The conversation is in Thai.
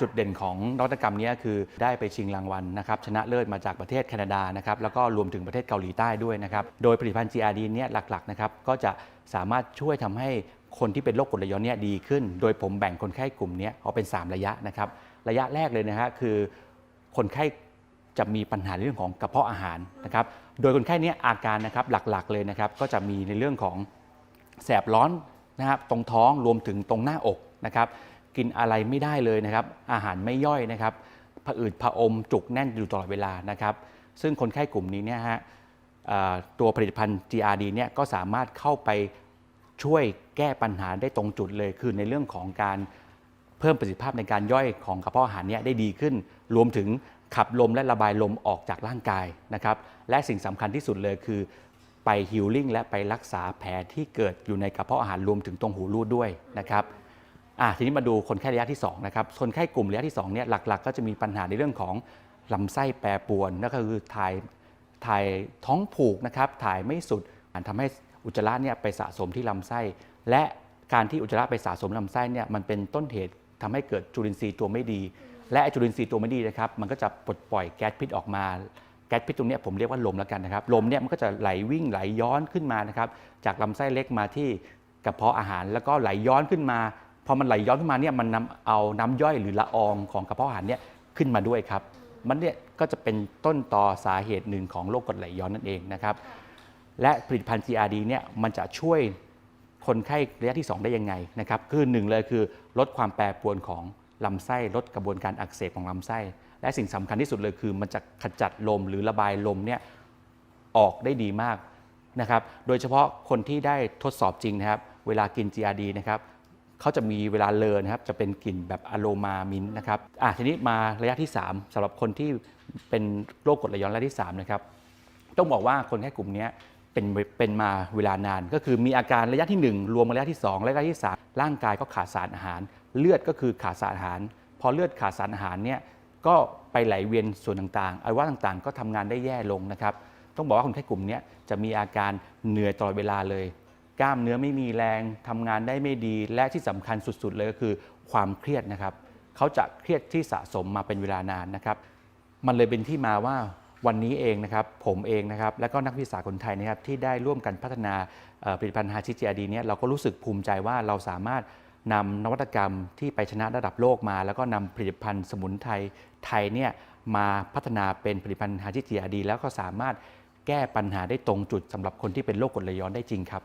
จุดเด่นของนวัตกรรมนี้คือได้ไปชิงรางวัลนะครับชนะเลิศมาจากประเทศแคนาดานะครับแล้วก็รวมถึงประเทศเกาหลีใต้ด้วยนะครับโดยผลิตภัณฑ์ GRD เนี่ยหลักๆนะครับก็จะสามารถช่วยทำให้คนที่เป็นโรคกรดไหลย้อนเนี่ยดีขึ้น โดยผมแบ่งคนไข้กลุ่มนี้ออกเป็น 3 ระยะนะครับระยะแรกเลยนะฮะคือ คนไข้จะมีปัญหาเรื่องของกระเพาะอาหารนะครับโดยคนไข้นี้อาการนะครับหลักๆเลยนะครับก็จะมีในเรื่องของแสบร้อนนะครับตรงท้องรวมถึงตรงหน้าอกนะครับ กินอะไรไม่ได้เลยนะครับอาหารไม่ย่อยนะครับผะอืดผะอมจุกแน่นอยู่ตลอดเวลานะครับซึ่งคนไข้กลุ่มนี้เนี่ยฮะตัวผลิตภัณฑ์ GRD เนี่ยก็สามารถเข้าไปช่วยแก้ปัญหาได้ตรงจุดเลย คือในเรื่องของการเพิ่มประสิทธิภาพในการย่อยของกระเพาะอาหารเนี่ยได้ดีขึ้น รวมถึงขับลมและระบายลมออกจากร่างกายนะครับและสิ่งสำคัญที่สุดเลยคือไปฮิลลิ่งและไปรักษาแผลที่เกิดอยู่ในกระเพาะอาหารรวมถึงตรงหูรูดด้วยนะครับ อะทีนี้มาดูคนไข้ระยะที่2นะครับคนไข้กลุ่มระยะที่ 2เนี่ยหลักๆ ก็จะมีปัญหาในเรื่องของลำไส้แปรปรวนนั่นก็คือถ่ายถ่ายท้องผูกนะครับถ่ายไม่สุดอาจทำให้อุจจาระเนี่ยไปสะสมที่ลำไส้ และการที่อุจจาระไปสะสมลำไส้เนี่ยมันเป็นต้นเหตุทำให้เกิดจุลินทรีย์ตัวไม่ดี และจุลินทรีย์ตัวไม่ดีนะครับมันก็จะปลดปล่อยแก๊สพิษออกมาแก๊สพิษตรงนี้ผมเรียกว่าลมแล้วกันนะครับลมเนี่ยมันก็จะไหลวิ่งไหลย้อนขึ้นมานะครับจากลำไส้เล็กมาที่กระเพาะอาหารแล้วก็ไหลย้อนขึ้นมา พอมันไหลย้อนขึ้นมาเนี่ยมันนำเอาน้ำย่อยหรือละอองของกระเพาะอาหารเนี่ยขึ้นมาด้วยครับ มันเนี่ยก็จะเป็นต้นตอสาเหตุหนึ่งของโรคกรดไหลย้อนนั่นเองนะครับ และผลิตภัณฑ์ GRD เนี่ยมันจะช่วยคนไข้ระยะที่ 2 ได้ยังไงนะครับ คือหนึ่งเลยคือลดความแปรปรวนของลำไส้ลดกระบวนการอักเสบของลำไส้ และสิ่งสำคัญที่สุดเลยคือ มันจะขจัดลมหรือระบายลมเนี่ยออกได้ดีมากนะครับ โดยเฉพาะคนที่ได้ทดสอบจริงนะครับ เวลากิน GRD นะครับ เขาจะมีเวลาเลอนะครับจะเป็นกลิ่นแบบอะโรมามินนะครับอะทีนี้มาระยะที่ 3สำหรับคนที่เป็นโรคกรดไหลย้อนระยะที่3นะครับต้องบอกว่าคนแค่กลุ่มนี้เป็นเป็นมาเวลานาน ก็คือมีอาการระยะที่ 1 รวมมาระยะที่ 2 และระยะที่ 3 ร่างกายก็ขาดสารอาหาร เลือดก็คือขาดสารอาหาร พอเลือดขาดสารอาหารเนี่ยก็ไปไหลเวียนส่วนต่างๆอวัยวะต่างๆ ก็ทำงานได้แย่ลงนะครับ ต้องบอกว่าคนไข้กลุ่มนี้จะมีอาการเหนื่อยตลอดเวลาเลย กล้ามเนื้อไม่มีแรงทำงานได้ไม่ดี และที่สำคัญสุดๆเลยก็คือความเครียดนะครับเขาจะเครียดที่สะสมมาเป็นเวลานานนะครับ มันเลยเป็นที่มาว่าวันนี้เองนะครับผมเองนะครับและก็นักวิทยาคนไทยนะครับที่ได้ร่วมกันพัฒนาผลิตภัณฑ์ฮาชิจีอาดีเนี่ยเราก็รู้สึกภูมิใจว่าเราสามารถนำนวัตกรรมที่ไปชนะระดับโลกมา แล้วก็นำผลิตภัณฑ์สมุนไพรไทยเนี่ยมาพัฒนาเป็นผลิตภัณฑ์ฮาชิจีอาดี แล้วก็สามารถแก้ปัญหาได้ตรงจุดสำหรับคนที่เป็นโรคกรดไหลย้อนได้จริงครับ